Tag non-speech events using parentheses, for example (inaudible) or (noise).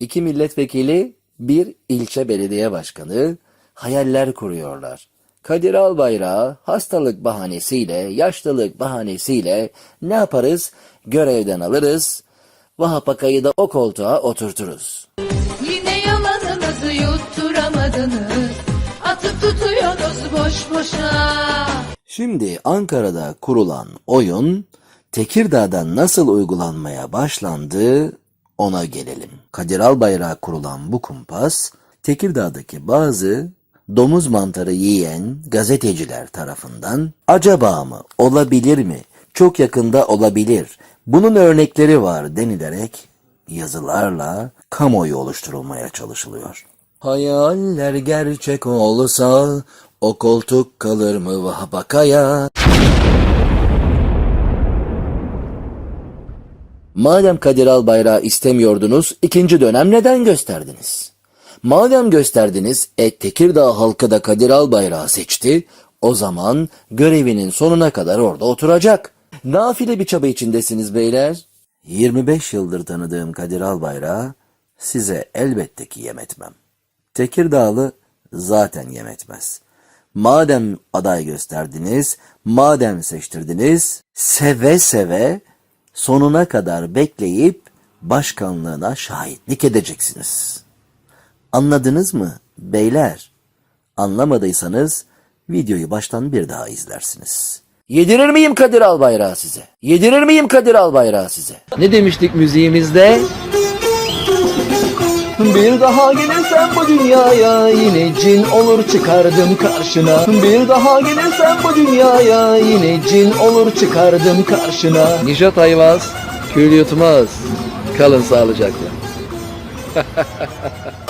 İki milletvekili, bir ilçe belediye başkanı hayaller kuruyorlar. Kadir Albayrak'ı hastalık bahanesiyle, yaşlılık bahanesiyle ne yaparız? Görevden alırız. Vahap Akay'ı da o koltuğa oturturuz. Yine yalanınızı yutturamadınız. Atıp tutuyorsunuz boş boşa. Şimdi Ankara'da kurulan oyun Tekirdağ'da nasıl uygulanmaya başlandı ona gelelim. Kadir Albayrak'a kurulan bu kumpas Tekirdağ'daki bazı domuz mantarı yiyen gazeteciler tarafından acaba mı olabilir mi çok yakında olabilir bunun örnekleri var denilerek yazılarla kamuoyu oluşturulmaya çalışılıyor. Hayaller gerçek olsa o koltuk kalır mı Vahapakaya? Madem Kadir Albayrak'ı istemiyordunuz, ikinci dönem neden gösterdiniz? Madem gösterdiniz, e Tekirdağ halkı da Kadir Albayrak'ı seçti, o zaman görevinin sonuna kadar orada oturacak. Nafile bir çaba içindesiniz beyler. 25 yıldır tanıdığım Kadir Albayrak'ı size elbette ki yem etmem. Tekirdağlı zaten yem etmez. Madem aday gösterdiniz, madem seçtirdiniz, seve seve sonuna kadar bekleyip başkanlığına şahitlik edeceksiniz. Anladınız mı beyler? Anlamadıysanız videoyu baştan bir daha izlersiniz. Yedirir miyim Kadir Albayrak'ı size? Yedirir miyim Kadir Albayrak'ı size? Ne demiştik müziğimizde? Bir daha gelirsen bu dünyaya yine cin olur çıkardım karşına Bir daha gelirsen bu dünyaya yine cin olur çıkardım karşına Nişat Ayvaz, kül yutmaz. Kalın sağlıcakla. (laughs)